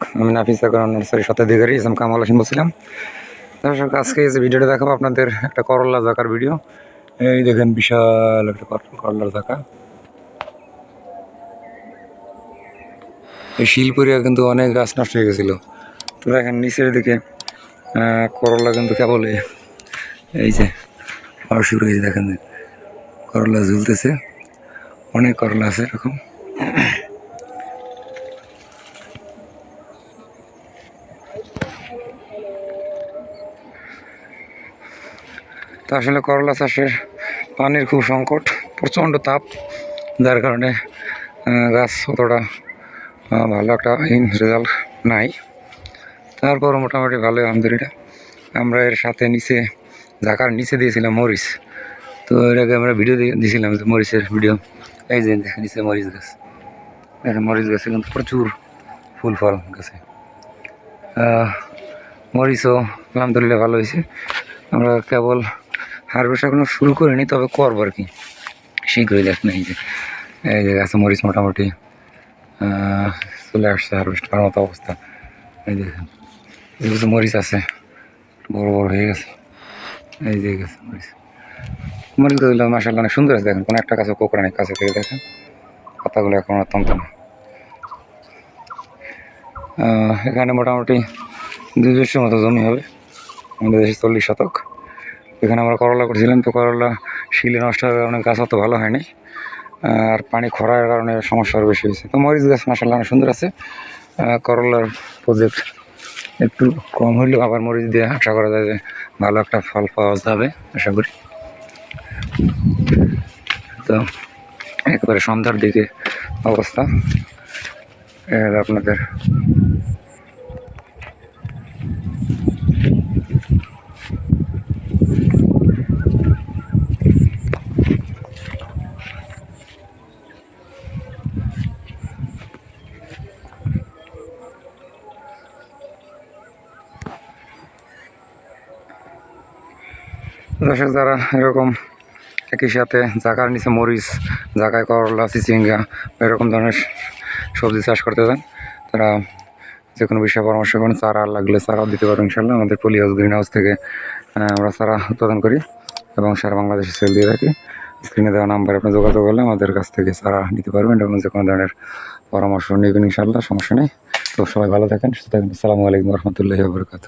আমি নাফিস নার্সারি শতাধিকারী ইসলাম কামাল হোসেন বলছিলাম। দর্শক আজকে যে ভিডিওটা দেখাবো আপনাদের একটা করল্লা জাকার ভিডিও। এই দেখেন বিশাল একটা কর- করল্লার জাকা এই শিলপুরিয়া কিন্তু অনেক গাছ নষ্ট হয়ে গেছিল। তো দেখেন নিচের দিকে আহ, করল্লা কিন্তু কেবল এই- যে হওয়া শুরু হয়েছে দেখেন। করলা ঝুলতেছে অনেক করলা আছে এরকম। তা আসলে করলা চাষের পানির খুব সংকট, প্রচণ্ড তাপ, যার কারণে গাছ অতটা ভালো একটা রেজাল্ট নাই। তারপর মোটামুটি ভালো আলহামদুলিল্লাহ। আমরা এর সাথে নিচে, ঢাকার নিচে দিয়েছিলাম মরিচ। তো এর আগে আমরা ভিডিও দিয়েছিলাম যে মরিচের ভিডিও এই যে নিচে মরিচ গাছ। মরিচ গাছে কিন্তু প্রচুর ফুল, ফল গাছে। মরিচও, আলহামদুলিল্লাহ ভালো হয়েছে। আমরা কেবল হারভেস্ট এখনও শুরু করিনি, তবে করব আর কি। শীঘ্রই দেখ এই যে এই যে গাছে মরিচ মোটামুটি চলে আসছে হারভেস্ট করার মতো অবস্থা। এই দেখেন কিছু মরিচ আছে, বড় বড় হয়ে গেছে। এই যে গেছে মরিচ। মরিচ গাছগুলো মাসাল্লাহ অনেক সুন্দর আছে, দেখেন, কোনো একটা কাছে কোকড়া নেই, কাছে থেকে দেখেন। পাতাগুলো এখন অত্যন্ত না এখানে মোটামুটি দুইশোর মতো জমি হবে আমাদের দেশে চল্লিশ শতক। এখানে আমরা করলা করছিলাম, তো করলা শিলে নষ্ট হওয়ার কারণে গাছ অত ভালো হয়নি, আর পানি খরার কারণে সমস্যা আরও বেশি হয়েছে। তো মরিচ গাছ মাসাল্লাহ অনেক সুন্দর আছে করলার প্রজেক্ট একটু কম হইলেও আবার মরিচ দিয়ে আশা করা যায় যে ভালো একটা ফল পাওয়া যাবে, আশা করি। তো একবারে সন্ধ্যার দিকে অবস্থা, এর আপনাদের দর্শক যারা এরকম একই সাথে জাকার নিচে মরিচ, জাকায় করলা চিচিঙ্গা এরকম ধরনের সবজি চাষ করতে চান, তারা যে কোনো বিষয়ে পরামর্শ করেন। চারা লাগলে চারাও দিতে পারবেন ইনশাল্লাহ আমাদের পলি হাউস গ্রিন হাউস থেকে আমরা চারা উৎপাদন করি এবং সারা বাংলাদেশে সেল দিয়ে থাকি। স্ক্রিনে দেওয়া নাম্বারে আপনি যোগাযোগ করলে আমাদের কাছ থেকে চারা নিতে পারবেন এবং যে কোনো ধরনের পরামর্শ নেবেন ইনশাল্লাহ সমস্যা নেই। তো সবাই ভালো থাকেন, সুস্থ থাকেন। আসসালামু আলাইকুম রহমতুল্লাহি বরকাত